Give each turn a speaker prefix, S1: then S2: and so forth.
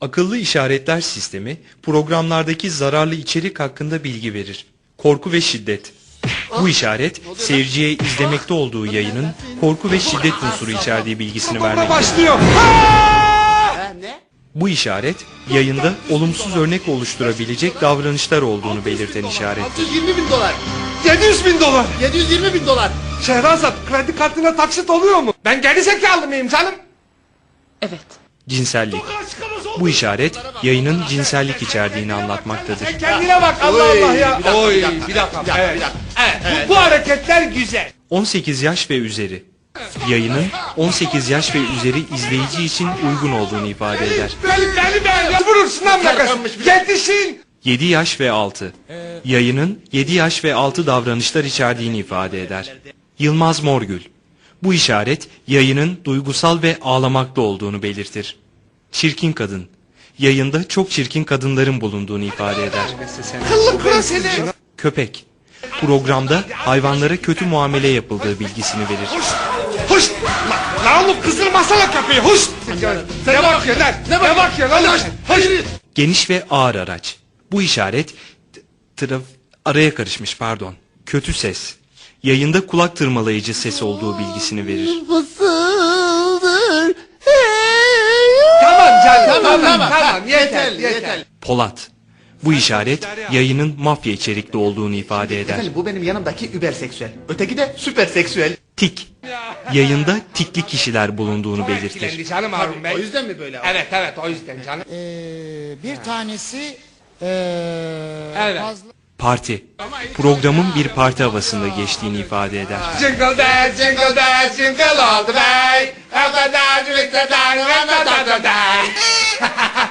S1: Akıllı işaretler sistemi programlardaki zararlı içerik hakkında bilgi verir. Korku ve şiddet. Bu işaret seyirciye izlemekte olduğu yayının korku ve şiddet unsuru içerdiği bilgisini vermektedir.
S2: Ne?
S1: Bu işaret yayında olumsuz örnek oluşturabilecek davranışlar olduğunu belirten işarettir.
S2: 620 bin dolar.
S3: 700 bin dolar.
S2: 720 bin dolar.
S3: Şehrazat kredi kartına taksit oluyor mu? Ben geri zekalı mıyım canım?
S2: Evet.
S1: Cinsellik. Bu işaret yayının cinsellik içerdiğini anlatmaktadır.
S3: Sen kendine bak Allah Allah ya.
S2: bir dakika,
S3: Oy
S2: bir dakika,
S3: bir dakika. Evet.
S2: bir dakika.
S3: Evet, Bu, bu hareketler güzel.
S1: 18 yaş ve üzeri. Yayının 18 yaş ve üzeri izleyici için uygun olduğunu ifade eder.
S3: Beni beni beni vurursun lan Yetişin.
S1: 7 yaş ve altı. Yayının 7 yaş ve altı davranışlar içerdiğini ifade eder. Yılmaz Morgül. Bu işaret yayının duygusal ve ağlamakta olduğunu belirtir. Çirkin kadın. Yayında çok çirkin kadınların bulunduğunu ifade eder. Köpek. Programda hayvanlara kötü muamele yapıldığı bilgisini verir.
S3: Hoş. La, oğlum kızdırmasana köpeği. Hoş. Ne bakıyorsun lan? Ne bakıyorsun lan? Hoş.
S1: Geniş ve ağır araç. Bu işaret traf araya karışmış pardon. Kötü ses. Yayında kulak tırmalayıcı ses olduğu bilgisini verir.
S2: Fısıldır.
S3: Tamam canım.
S2: Tamam,
S3: Tamam
S2: tamam,
S3: tamam. Yeter yeter.
S2: yeterli.
S1: Polat. Bu işaret yayının mafya içerikli olduğunu ifade eder.
S2: Efendim bu benim yanımdaki überseksüel. Öteki de süperseksüel.
S1: Tik. Yayında tikli kişiler bulunduğunu belirtir.
S3: canım Harun Bey.
S2: O yüzden mi böyle?
S3: Evet evet o yüzden canım.
S4: Ee, bir tanesi ee,
S3: Evet.
S4: fazla
S1: Parti. Programın bir parti havasında geçtiğini ifade eder.
S3: Jingle bells, jingle.